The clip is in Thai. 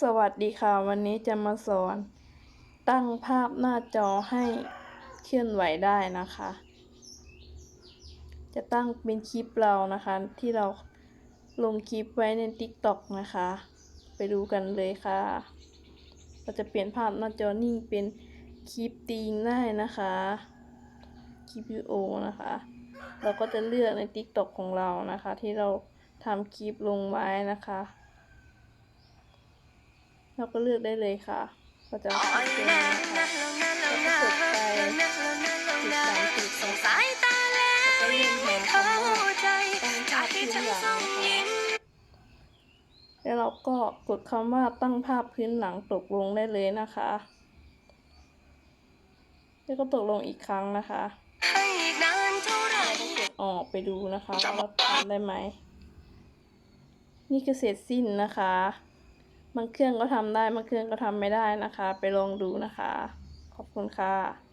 สวัสดีค่ะ วันนี้จะมาสอน ตั้งภาพหน้าจอให้เคลื่อนไหวได้นะคะ จะตั้งเป็นคลิปเรานะคะ ที่เราลงคลิปไว้ใน TikTok นะคะ ไปดูกันเลยค่ะ เราจะเปลี่ยนภาพหน้าจอนิ่งเป็นคลิปตีนได้นะคะ คลิปวิดีโอนะคะ เราก็จะเลือกใน TikTok ของเรานะคะ ที่เราทำคลิปลงไว้นะคะ เราก็เลือกได้เลยค่ะก็จะเป็นนะคะแล้วก็กดไปติดตามติดตามสายตาแลแล้วก็เลื่อนมาเข้าคำว่าใจตั้งภาพที่พื้นฉันหลังส่งนะคะยิ้มแล้วเราก็กดคำว่าตั้งภาพพื้นหลังตกลงได้เลยนะคะ แล้วก็ตกลงอีกครั้งนะคะให้อีกนานเท่าไหร่เราก็กดออกไปดูนะคะว่าเราทำได้ไหม นี่คือเสร็จสิ้นนะคะ บางเครื่องก็ทำได้บางเครื่องก็ทำไม่ได้นะคะ ไปลองดูนะคะ ขอบคุณค่ะ